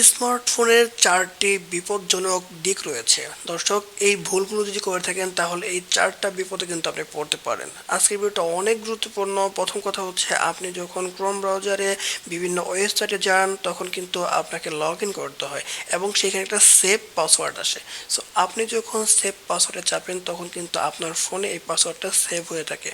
স্মার্টফোনের চারটি বিপজ্জনক দিক রয়েছে। দর্শক, এই ভুলগুলো যদি করে থাকেন, তাহলে এই চারটা বিপদে কিন্তু আপনি পড়তে পারেন। আজকের ভিডিওটা অনেক গুরুত্বপূর্ণ। প্রথম কথা হচ্ছে, আপনি যখন ক্রোম ব্রাউজারে বিভিন্ন ওয়েবসাইটে যান, তখন কিন্তু আপনাকে লগ ইন করতে হয় এবং সেখানে একটা সেভ পাসওয়ার্ড আসে। সো আপনি যখন সেভ পাসওয়ার্ডে চাপেন, তখন কিন্তু আপনার ফোনে এই পাসওয়ার্ডটা সেভ হয়ে থাকে।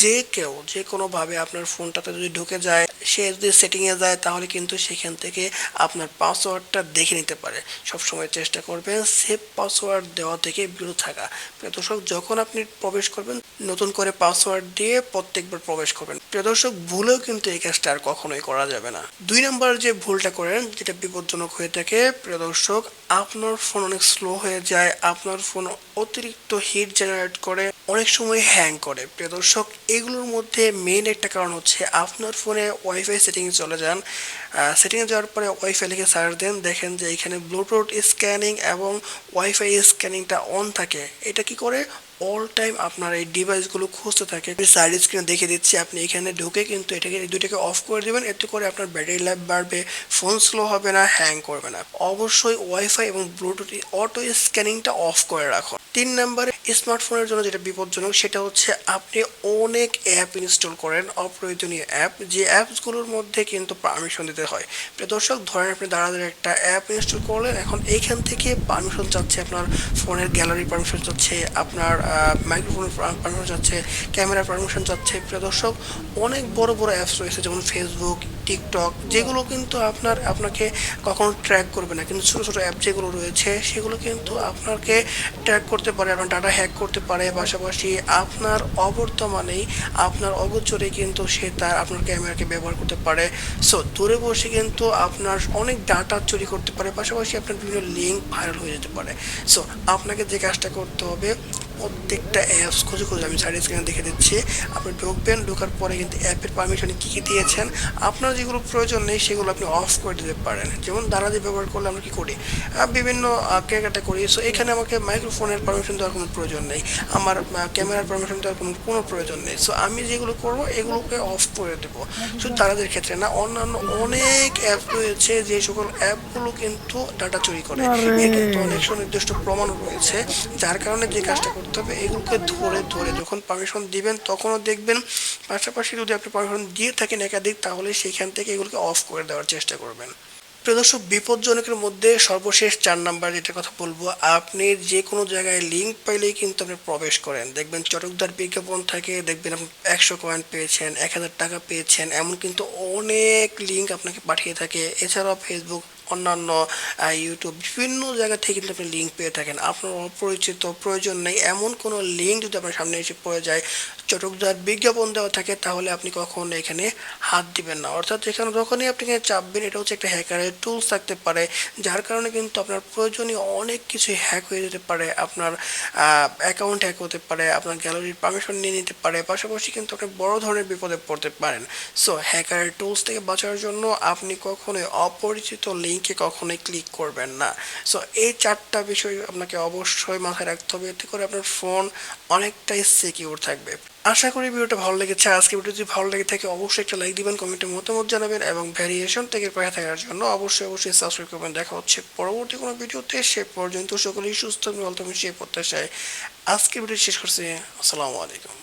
যে কেউ, যে কোনোভাবে আপনার ফোনটাতে যদি ঢুকে যায় সে যদি সেটিংয়ে যায়, তাহলে কিন্তু সেখান থেকে আপনার পাসওয়ার্ডটা দেখে নিতে পারে। সবসময় চেষ্টা করবেন সেভ পাসওয়ার্ড দেওয়া থেকে বিরত থাকা। প্রিয় দর্শক, যখন আপনি প্রবেশ করবেন, নতুন করে পাসওয়ার্ড দিয়ে প্রত্যেকবার প্রবেশ করবেন। প্রিয় দর্শক, ভুলেও কিন্তু এই কাজটা আর কখনোই করা যাবে না। দুই নম্বর যে ভুলটা করেন, যেটা বিপজ্জনক হয়ে থাকে, প্রিয় দর্শক, আপনার ফোন অনেক স্লো হয়ে যায়, আপনার ফোন অতিরিক্ত হিট জেনারেট করে অনেক সময় হ্যাং করে। প্রিয় দর্শক, এগুলোর মধ্যে মেইন একটা কারণ হচ্ছে আপনার ফোনে ওয়াইফাই সেটিংয়ে চলে যান। সেটিংয়ে যাওয়ার পরে ওয়াইফাই লিখে সার্চ দেন। দেখেন যে এখানে ব্লুটুথ স্ক্যানিং এবং ওয়াইফাই স্ক্যানিংটা অন থাকে। এটা কি করে? অল টাইম আপনার এই ডিভাইসগুলো খুঁজতে থাকে। সাইড স্ক্রিনে দেখে দিচ্ছি, আপনি এখানে ঢুকে কিন্তু এটাকে, দুইটাকে অফ করে দেবেন। এতে করে আপনার ব্যাটারি লাইফ বাড়বে ফোন স্লো হবে না হ্যাং করবে না। অবশ্যই ওয়াইফাই এবং ব্লুটুথ অটো স্ক্যানিংটা অফ করে রাখুন। তিন নম্বরে স্মার্টফোনের জন্য যেটা বিপজ্জনক, সেটা হচ্ছে আপনি অনেক অ্যাপ ইনস্টল করেন, অপ্রয়োজনীয় অ্যাপ যে অ্যাপসগুলোর মধ্যে কিন্তু পারমিশন দিতে হয়। দর্শক, ধরেন আপনি দাঁড়াতে একটা অ্যাপ ইনস্টল করলেন, এখন এইখান থেকে পারমিশন চাচ্ছে আপনার ফোনের গ্যালারি পারমিশন চাচ্ছে, আপনার মাইক্রোফোনের পারমিশন চাচ্ছে ক্যামেরার পারমিশন চাচ্ছে। দর্শক, অনেক বড় বড় অ্যাপস রয়েছে, যেমন ফেসবুক টিকটক যেগুলো কিন্তু আপনার, আপনাকে কখনো ট্র্যাক করবে না। কিন্তু ছোটো ছোটো অ্যাপ যেগুলো রয়েছে, সেগুলো কিন্তু আপনাকে ট্র্যাক করতে পারে, আপনার ডাটা হ্যাক করতে পারে। পাশাপাশি আপনার অবর্তমানেই আপনার অগোচরে কিন্তু সে তার, আপনার ক্যামেরাকে ব্যবহার করতে পারে। সো দূরে বসে কিন্তু আপনার অনেক ডাটা চুরি করতে পারে। পাশাপাশি আপনার বিভিন্ন লিঙ্ক ভাইরাল হয়ে যেতে পারে। সো আপনাকে যে কাজটা করতে হবে প্রত্যেকটা অ্যাপস খুঁজে খুঁজে আমি সাইড স্ক্রিনে দেখে দিচ্ছি আপনি ঢুকবেন ঢোকার পরে কিন্তু অ্যাপের পারমিশন কী কী দিয়েছেন আপনার যেগুলো প্রয়োজন নেই সেগুলো আপনি অফ করে দিতে পারেন। যেমন দানাদি ব্যবহার করলে আমরা কী করি? বিভিন্ন কেনাকাটা করি সো এখানে আমাকে মাইক্রোফোনের পারমিশন দেওয়ার কোনো প্রয়োজন নেই। আমার ক্যামেরার পারমিশন দেওয়ার কোনো কোনো প্রয়োজন নেই। সো আমি যেগুলো করব এগুলোকে অফ করে দেবো। শুধু তারাদের ক্ষেত্রে না অন্যান্য অনেক অ্যাপ রয়েছে যে সকল অ্যাপগুলো কিন্তু ডাটা চুরি করে। এর কিন্তু অনেক সুনির্দিষ্ট প্রমাণ রয়েছে যার কারণে যে কাজটা করতে হবে এগুলোকে ধরে ধরে যখন পারমিশন দিবেন, তখনও দেখবেন পাশাপাশি যদি আপনি পারমিশন দিয়ে থাকেন একাধিক, তাহলে সেখান থেকে এগুলোকে অফ করে দেওয়ার চেষ্টা করবেন। প্রিয় দর্শক, বিপজ্জনকের মধ্যে সর্বশেষ চার নাম্বার যেটা কথা বলব, আপনি যে কোনো জায়গায় লিঙ্ক পাইলেই কিন্তু আপনি প্রবেশ করেন। দেখবেন চটকদার বিজ্ঞাপন থাকে, দেখবেন আপনি একশো কয়েন পেয়েছেন, এক হাজার টাকা পেয়েছেন, এমন কিন্তু অনেক লিঙ্ক আপনাকে পাঠিয়ে থাকে। এছাড়াও ফেসবুক অন্যান্য ইউটিউব বিভিন্ন জায়গা থেকে কিন্তু আপনি লিঙ্ক পেয়ে থাকেন, আপনার অপরিচিত, প্রয়োজন নেই, এমন কোনো লিঙ্ক যদি আপনার সামনে এসে পড়ে যায়, চটকদার বিজ্ঞাপন দেওয়া থাকে, তাহলে আপনি কখনো এখানে হাত দিবেন না। অর্থাৎ এখানে যখনই আপনি এখানে চাপবেন, এটা হচ্ছে একটা হ্যাকারের টুলস থাকতে পারে, যার কারণে কিন্তু আপনার প্রয়োজনীয় অনেক কিছু হ্যাক হয়ে যেতে পারে, আপনার অ্যাকাউন্ট হ্যাক হতে পারে, আপনার গ্যালারির পারমিশন নিয়ে নিতে পারে, পাশাপাশি কিন্তু আপনি বড় ধরনের বিপদে পড়তে পারেন। সো হ্যাকারের টুলস থেকে বাঁচার জন্য আপনি কখনোই অপরিচিত লিঙ্কে কখনোই ক্লিক করবেন না। সো এই চারটা বিষয় আপনাকে অবশ্যই মাথায় রাখতে হবে। এতে করে আপনার ফোন অনেকটাই সিকিউর থাকবে। আশা করি ভিডিওটা ভালো লেগেছে। আজকে ভিডিও যদি ভালো লেগে থাকে, অবশ্যই একটা লাইক দিবেন কমেন্টে মতামত জানাবেন এবং ভ্যারিয়েশন থেকে পাশে থাকার জন্য অবশ্যই অবশ্যই সাবস্ক্রাইব করবেন। দেখা হচ্ছে পরবর্তী কোনো ভিডিওতে। সে পর্যন্ত সকলেই সুস্থ ভালো থাকবেন সেই প্রত্যাশায়। আজকে ভিডিও শেষ করছি। আসসালামু আলাইকুম।